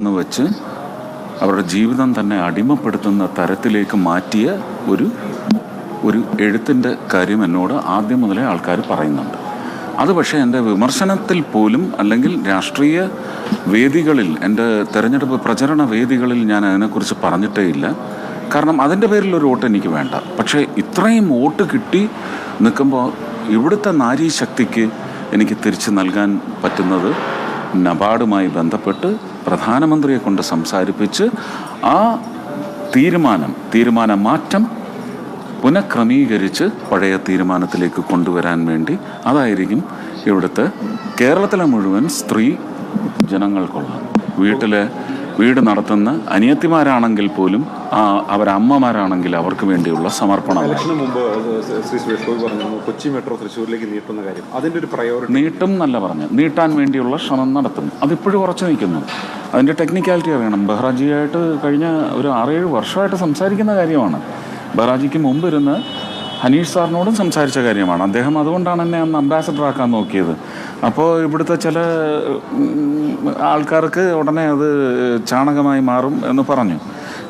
എന്ന് വെച്ച് അവരുടെ ജീവിതം തന്നെ അടിമപ്പെടുത്തുന്ന തരത്തിലേക്ക് മാറ്റിയ ഒരു ഒരു എഴുത്തിന്റെ കാര്യം എന്നോട് ആദ്യം മുതലേ ആൾക്കാർ പറയുന്നുണ്ട്. അത് പക്ഷേ എന്റെ വിമർശനത്തിൽ പോലും അല്ലെങ്കിൽ രാഷ്ട്രീയ വേദികളിൽ എന്റെ തെരഞ്ഞെടുപ്പ് പ്രചരണ വേദികളിൽ ഞാൻ അതിനെക്കുറിച്ച് പറഞ്ഞിട്ടേ ഇല്ല. കാരണം അതിന്റെ പേരിൽ ഒരു വോട്ട് എനിക്ക് വേണ്ട. പക്ഷേ ഇത്രയും വോട്ട് കിട്ടി നിൽക്കുമ്പോൾ ഇവിടുത്തെ നാരീശക്തിക്ക് എനിക്ക് തിരിച്ചു നൽകാൻ പറ്റുന്നത് നബാർഡുമായി ബന്ധപ്പെട്ട് പ്രധാനമന്ത്രിയെ കൊണ്ട് സംസാരിപ്പിച്ച് ആ തീരുമാനം തീരുമാന മാറ്റം പുനഃക്രമീകരിച്ച് പഴയ തീരുമാനത്തിലേക്ക് കൊണ്ടുവരാൻ വേണ്ടി അതായിരിക്കും ഇവിടുത്തെ കേരളത്തിലെ മുഴുവൻ സ്ത്രീ ജനങ്ങൾക്കുള്ള വീട്ടിലെ വീട് നടത്തുന്ന അനിയത്തിമാരാണെങ്കിൽ പോലും ആ അവരമ്മമാരാണെങ്കിൽ അവർക്ക് വേണ്ടിയുള്ള സമർപ്പണം കൊച്ചി മെട്രോ തൃശ്ശൂരിലേക്ക് നീട്ടുന്ന കാര്യം. അതിന്റെ ഒരു പ്രയോറിറ്റി നീട്ടും നല്ല പറഞ്ഞു നീട്ടാൻ വേണ്ടിയുള്ള ശ്രമം നടത്തും അതിപ്പോഴും ഉറച്ചു നിൽക്കുന്നു. അതിന്റെ ടെക്നിക്കാലിറ്റി അറിയണം. ബഹ്റാജിയായിട്ട് കഴിഞ്ഞ ഒരു ആറേഴ് വർഷമായിട്ട് സംസാരിക്കുന്ന കാര്യമാണ്. ബഹ്റാജിക്ക് മുമ്പ് ഇരുന്ന് ഹനീഷ് സാറിനോടും സംസാരിച്ച കാര്യമാണ്. അദ്ദേഹം അതുകൊണ്ടാണ് എന്നെ അന്ന് അംബാസഡർ ആക്കാൻ നോക്കിയത്. അപ്പോൾ ഇവിടുത്തെ ചില ആൾക്കാർക്ക് ഉടനെ അത് ചാണകമായി മാറും എന്ന് പറഞ്ഞു.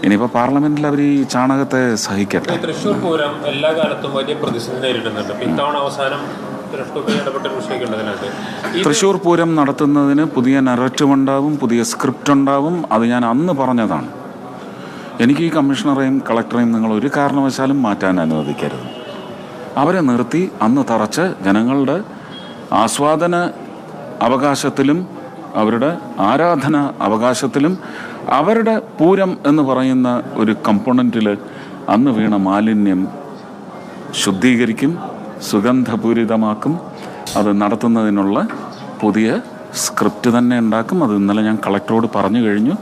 ഇനിയിപ്പോൾ പാർലമെന്റിൽ അവർ ഈ ചാണകത്തെ സഹിക്കട്ടെ. തൃശൂർ തൃശ്ശൂർ പൂരം എല്ലാ കാലത്തും വലിയ പ്രതിസന്ധി നേരിടുന്നുണ്ട്. ഇത്തവണ അവസാനം തൃശ്ശൂർ പൂരം നടത്തുന്നതിന് പുതിയ നറേറ്റീവ് ഉണ്ടാവും പുതിയ സ്ക്രിപ്റ്റ് ഉണ്ടാവും. അത് ഞാൻ അന്ന് പറഞ്ഞതാണ്. എനിക്ക് ഈ കമ്മീഷണറെയും കളക്ടറെയും നിങ്ങൾ ഒരു കാരണവശാലും മാറ്റാൻ അനുവദിക്കരുത്. അവരെ നിർത്തി അന്ന് തറച്ച് ജനങ്ങളുടെ ആസ്വാദന അവകാശത്തിലും അവരുടെ ആരാധന അവകാശത്തിലും അവരുടെ പൂരം എന്ന് പറയുന്ന ഒരു കമ്പോണന്റിൽ അന്ന് വീണ മാലിന്യം ശുദ്ധീകരിക്കും സുഗന്ധപൂരിതമാക്കും. അത് നടത്തുന്നതിനുള്ള പുതിയ സ്ക്രിപ്റ്റ് തന്നെ ഉണ്ടാക്കും. അത് ഇന്നലെ ഞാൻ കളക്ടറോട് പറഞ്ഞു കഴിഞ്ഞു.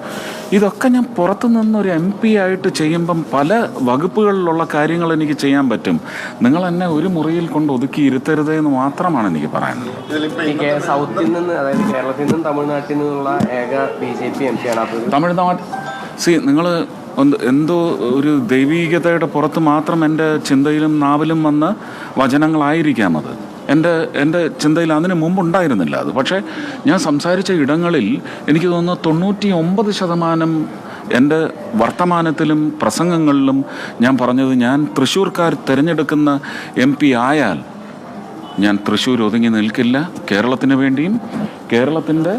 ഇതൊക്കെ ഞാൻ പുറത്തു നിന്നൊരു എം പി ആയിട്ട് ചെയ്യുമ്പം പല വകുപ്പുകളിലുള്ള കാര്യങ്ങൾ എനിക്ക് ചെയ്യാൻ പറ്റും. നിങ്ങൾ എന്നെ ഒരു മുറിയിൽ കൊണ്ട് ഒതുക്കി ഇരുത്തരുത് എന്ന് മാത്രമാണ് എനിക്ക് പറയാനുള്ളത്. സൗത്തിൽ നിന്ന് അതായത് കേരളത്തിൽ നിന്നും തമിഴ്നാട്ടിൽ നിന്നുള്ള ഏക B J P M P ആണ് തമിഴ്നാട് സി നിങ്ങൾ എന്തോ ഒരു ദൈവീകതയുടെ പുറത്ത് മാത്രം എന്റെ ചിന്തയിലും നാവിലും വന്ന വചനങ്ങളായിരിക്കാം അത്. എന്റെ എന്റെ ചിന്തയിൽ അതിന് മുമ്പ് ഉണ്ടായിരുന്നില്ല അത്. പക്ഷേ ഞാൻ സംസാരിച്ച ഇടങ്ങളിൽ എനിക്ക് തോന്നുന്നു തൊണ്ണൂറ്റി ഒമ്പത് ശതമാനം എന്റെ വർത്തമാനത്തിലും പ്രസംഗങ്ങളിലും ഞാൻ പറഞ്ഞത് ഞാൻ തൃശ്ശൂർക്കാർ തിരഞ്ഞെടുക്കുന്ന എം പി ആയാൽ ഞാൻ തൃശ്ശൂർ ഒതുങ്ങി നിൽക്കില്ല. കേരളത്തിന് വേണ്ടിയും കേരളത്തിന്റെ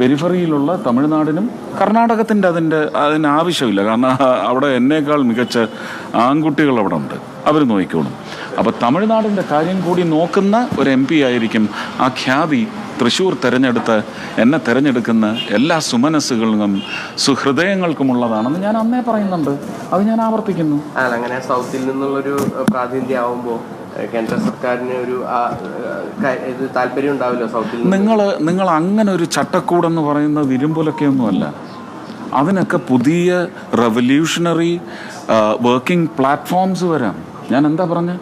പെരിഫറിയിലുള്ള തമിഴ്നാടിനും കർണാടകത്തിന്റെ അതിന്റെ അതിന് ആവശ്യമില്ല. കാരണം അവിടെ എന്നേക്കാൾ മികച്ച ആൺകുട്ടികൾ അവിടെ ഉണ്ട്. അവർ നോക്കിക്കോളും അപ്പോൾ തമിഴ്നാടിന്റെ കാര്യം കൂടി നോക്കുന്ന ഒരു എം പി ആയിരിക്കും. ആ ഖ്യാതി തൃശ്ശൂർ തിരഞ്ഞെടുത്ത് എന്നെ തിരഞ്ഞെടുക്കുന്ന എല്ലാ സുമനസ്സുകളും സുഹൃദയങ്ങൾക്കുമുള്ളതാണെന്ന് ഞാൻ അന്നേ പറയുന്നുണ്ട്. അത് ഞാൻ ആവർത്തിക്കുന്നു. അല്ല അങ്ങനെ സൗത്തിൽ നിന്നുള്ളൊരു പ്രാതിനിധ്യം ആവുമ്പോൾ കേന്ദ്ര സർക്കാരിന് ഒരു ഇത് താല്പര്യം ഉണ്ടാവില്ല സൗത്തിൽ നിങ്ങൾ നിങ്ങൾ അങ്ങനെ ഒരു ചട്ടക്കൂടെന്ന് പറയുന്നത് ഇരുമ്പുലൊക്കെയൊന്നുമല്ല അതിനൊക്കെ പുതിയ റവല്യൂഷണറി വർക്കിംഗ് പ്ലാറ്റ്ഫോംസ് വരാം. ഞാൻ എന്താ പറഞ്ഞ?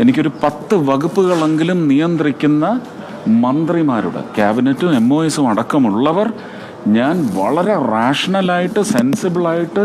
എനിക്കൊരു പത്ത് വകുപ്പുകളെങ്കിലും നിയന്ത്രിക്കുന്ന മന്ത്രിമാരുടെ ക്യാബിനറ്റും എം ഒ എസും അടക്കമുള്ളവർ ഞാൻ വളരെ റാഷണലായിട്ട് സെൻസിബിളായിട്ട്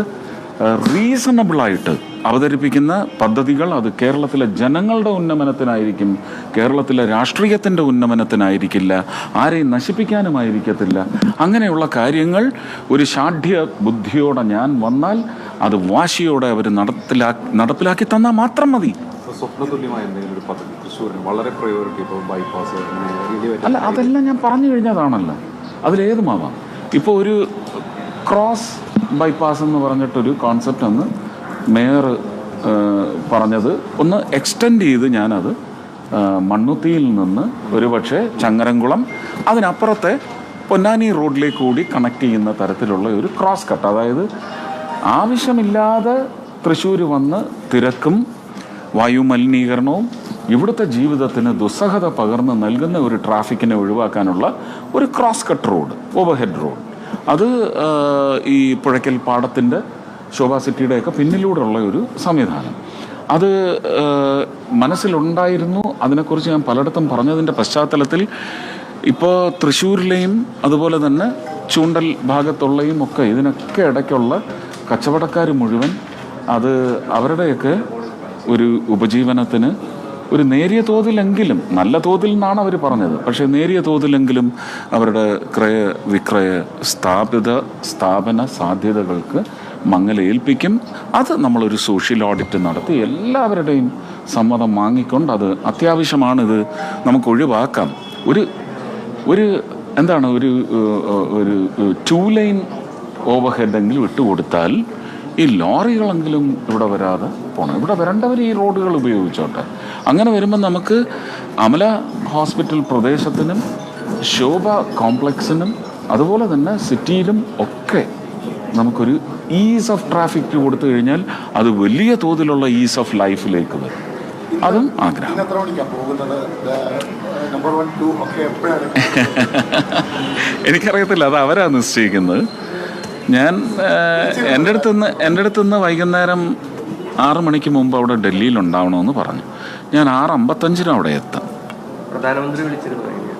റീസണബിളായിട്ട് അവതരിപ്പിക്കുന്ന പദ്ധതികൾ അത് കേരളത്തിലെ ജനങ്ങളുടെ ഉന്നമനത്തിനായിരിക്കും കേരളത്തിലെ രാഷ്ട്രീയത്തിന്റെ ഉന്നമനത്തിനായിരിക്കില്ല ആരെയും നശിപ്പിക്കാനുമായിരിക്കത്തില്ല. അങ്ങനെയുള്ള കാര്യങ്ങൾ ഒരു ഷാഠ്യ ബുദ്ധിയോടെ ഞാൻ വന്നാൽ അത് വാശിയോടെ അവർ നടപ്പിലാക്കി നടപ്പിലാക്കി തന്നാൽ മാത്രം മതി. സ്വപ്നതുല്യമായ എന്തെങ്കിലും ഒരു പദ്ധതി തൃശ്ശൂരിന് വളരെ പ്രയോറിറ്റി ഇപ്പോൾ ബൈപ്പാസ് അല്ല അതെല്ലാം ഞാൻ പറഞ്ഞു കഴിഞ്ഞതാണല്ലോ. അതിലേത് മാവാം? ഇപ്പോൾ ഒരു ക്രോസ് ബൈപ്പാസ് എന്ന് പറഞ്ഞിട്ടൊരു കോൺസെപ്റ്റ് അന്ന് മേയർ പറഞ്ഞത്. ഒന്ന് എക്സ്റ്റെൻഡ് ചെയ്ത് ഞാനത് മണ്ണുത്തിയിൽ നിന്ന് ഒരു പക്ഷേ ചങ്ങരംകുളം അതിനപ്പുറത്തെ പൊന്നാനി റോഡിലേക്ക് കൂടി കണക്ട് ചെയ്യുന്ന തരത്തിലുള്ള ഒരു ക്രോസ് കട്ട് അതായത് ആവശ്യമില്ലാതെ തൃശ്ശൂർ വന്ന് തിരക്കും വായു മലിനീകരണവും ഇവിടുത്തെ ജീവിതത്തിന് ദുസ്സഹത പകർന്ന് നൽകുന്ന ഒരു ട്രാഫിക്കിനെ ഒഴിവാക്കാനുള്ള ഒരു cross cut road overhead road അത് ഈ പുഴയ്ക്കൽ പാടത്തിന്റെ ശോഭാ സിറ്റിയുടെയൊക്കെ പിന്നിലൂടെയുള്ള ഒരു സംവിധാനം. അത് മനസ്സിലുണ്ടായിരുന്നു. അതിനെക്കുറിച്ച് ഞാൻ പലയിടത്തും പറഞ്ഞതിന്റെ പശ്ചാത്തലത്തിൽ ഇപ്പോൾ തൃശ്ശൂരിലെയും അതുപോലെ തന്നെ ചൂണ്ടൽ ഭാഗത്തുള്ളയും ഒക്കെ ഇതിനൊക്കെ ഇടയ്ക്കുള്ള കച്ചവടക്കാർ മുഴുവൻ അത് അവരുടെയൊക്കെ ഒരു ഉപജീവനത്തിന് ഒരു നേരിയ തോതിലെങ്കിലും നല്ല തോതിൽ നിന്നാണ് അവർ പറഞ്ഞത്. പക്ഷേ നേരിയ തോതിലെങ്കിലും അവരുടെ ക്രയ വിക്രയ സ്ഥാപിത സ്ഥാപന സാധ്യതകൾക്ക് മങ്ങലേൽപ്പിക്കും. അത് നമ്മളൊരു സോഷ്യൽ ഓഡിറ്റ് നടത്തി എല്ലാവരുടെയും സമ്മതം വാങ്ങിക്കൊണ്ട് അത് അത്യാവശ്യമാണിത് നമുക്ക് ഒഴിവാക്കാം. ഒരു ഒരു എന്താണ് ഒരു ഒരു ടൂ ലൈൻ ഓവർഹെഡെങ്കിലും ഇട്ടുകൊടുത്താൽ ഈ ലോറികളെങ്കിലും ഇവിടെ വരാതെ പോകണം ഇവിടെ വരേണ്ടവർ ഈ റോഡുകൾ ഉപയോഗിച്ചോട്ടെ. അങ്ങനെ വരുമ്പോൾ നമുക്ക് അമല ഹോസ്പിറ്റൽ പ്രദേശത്തിനും ശോഭ കോംപ്ലക്സിനും അതുപോലെ തന്നെ സിറ്റിയിലും ഒക്കെ നമുക്കൊരു ഈസ് ഓഫ് ട്രാഫിക് കൊടുത്തു കഴിഞ്ഞാൽ അത് വലിയ തോതിലുള്ള ഈസ് ഓഫ് ലൈഫിലേക്ക് വരും. അതും ആഗ്രഹം. എനിക്കറിയത്തില്ല അത് അവരാ നിശ്ചയിക്കുന്നത്. ഞാൻ എന്റെ അടുത്തുനിന്ന് എന്റെ അടുത്തുനിന്ന് വൈകുന്നേരം ആറ് മണിക്ക് മുമ്പ് അവിടെ ഡൽഹിയിൽ ഉണ്ടാവണമെന്ന് പറഞ്ഞു. ഞാൻ ആറ് അമ്പത്തഞ്ചിന് അവിടെ എത്താം. പ്രധാനമന്ത്രി വിളിച്ചിരുന്നു. കഴിഞ്ഞു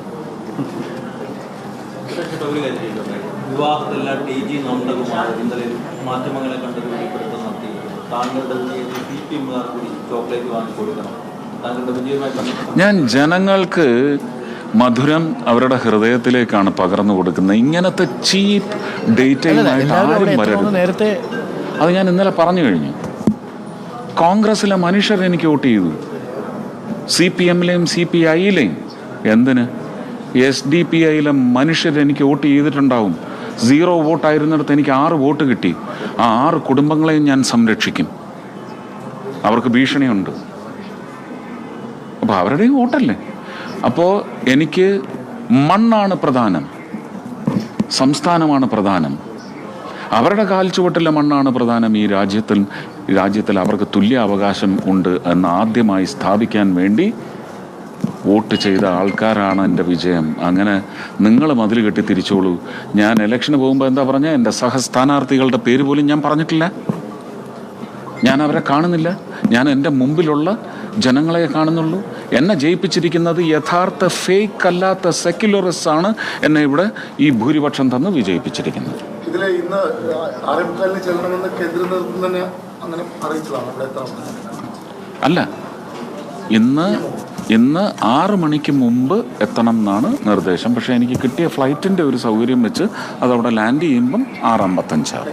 ഒരു കാര്യം ചോദിച്ചോട്ടെ? വിവാഹത്തെല്ലാം ടി ജി നന്ദകുമാർ ഇന്നലെ മാധ്യമങ്ങളെ കണ്ടൊരു വെളിപ്പെടുത്തൽ നടത്തി താങ്കളുടെ വിജയത്തിൽ സി പി എമ്മുകാർ കൂടി ചോക്ലേറ്റ് വാങ്ങി കൊടുക്കണം താങ്കളുടെ വിജയവുമായി ബന്ധപ്പെട്ട ഞാൻ ജനങ്ങൾക്ക് മധുരം അവരുടെ ഹൃദയത്തിലേക്കാണ് പകർന്നു കൊടുക്കുന്നത്. ഇങ്ങനത്തെ ചീപ്പ് ഡേറ്റയുമായിട്ട് ആരും വരരുത്. നേരത്തെ അത് ഞാൻ ഇന്നലെ പറഞ്ഞു കഴിഞ്ഞു. കോൺഗ്രസ്സിലെ മനുഷ്യർ എനിക്ക് വോട്ട് ചെയ്തു. സി പി എമ്മിലെയും സി പി ഐയിലെയും. എന്തിന്? എസ് ഡി പി ഐയിലെ മനുഷ്യർ എനിക്ക് വോട്ട് ചെയ്തിട്ടുണ്ടാവും. സീറോ വോട്ടായിരുന്നിടത്ത് എനിക്ക് ആറ് വോട്ട് കിട്ടി. ആ ആറ് കുടുംബങ്ങളെയും ഞാൻ സംരക്ഷിക്കും. അവർക്ക് ഭീഷണിയുണ്ട്. അപ്പോൾ അവരുടെയും വോട്ടല്ലേ? അപ്പോൾ എനിക്ക് മണ്ണാണ് പ്രധാനം സംസ്ഥാനമാണ് പ്രധാനം. അവരുടെ കാൽച്ചുവട്ടിലെ മണ്ണാണ് പ്രധാനം. ഈ രാജ്യത്തിൽ രാജ്യത്തിൽ അവർക്ക് തുല്യ അവകാശം ഉണ്ട് എന്ന് ആദ്യമായി സ്ഥാപിക്കാൻ വേണ്ടി വോട്ട് ചെയ്ത ആൾക്കാരാണ് എന്റെ വിജയം. അങ്ങനെ നിങ്ങൾ മതിൽ കെട്ടി തിരിച്ചോളൂ. ഞാൻ ഇലക്ഷന് പോകുമ്പോൾ എന്താ പറഞ്ഞ? എന്റെ സഹസ്ഥാനാർത്ഥികളുടെ പേര് പോലും ഞാൻ പറഞ്ഞിട്ടില്ല. ഞാൻ അവരെ കാണുന്നില്ല. ഞാൻ എന്റെ മുമ്പിലുള്ള ജനങ്ങളെ കാണുന്നുള്ളൂ. എന്നെ ജയിപ്പിച്ചിരിക്കുന്നത് യഥാർത്ഥ ഫേക്ക് അല്ലാത്ത സെക്യുലറിസ്റ്റ് ആണ് എന്നെ ഇവിടെ ഈ ഭൂരിപക്ഷം തന്ന് വിജയിപ്പിച്ചിരിക്കുന്നത്. ഇതിലെ ഇന്ന് ആരംഭക്കാലിന് ചെല്ലണമെന്ന് കേന്ദ്ര നേതൃത്വം തന്നെ അങ്ങനെ അറിയിച്ചതാണ്. അല്ല ഇന്ന് ഇന്ന് ആറ് മണിക്ക് മുമ്പ് എത്തണം എന്നാണ് നിർദ്ദേശം. പക്ഷേ എനിക്ക് കിട്ടിയ ഫ്ലൈറ്റിന്റെ ഒരു സൗകര്യം വെച്ച് അതവിടെ ലാൻഡ് ചെയ്യുമ്പം ആറ് അമ്പത്തഞ്ചാണ്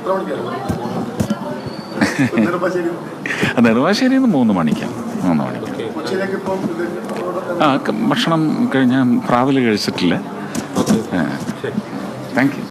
നെടുമ്പാശ്ശേരി നിന്ന് മൂന്ന് മണിക്കാണ്. മൂന്ന് മണിക്ക് ഇത് ആ ഭക്ഷണം കഴിഞ്ഞാൽ പ്രാതൽ കഴിച്ചിട്ടില്ല. Thank you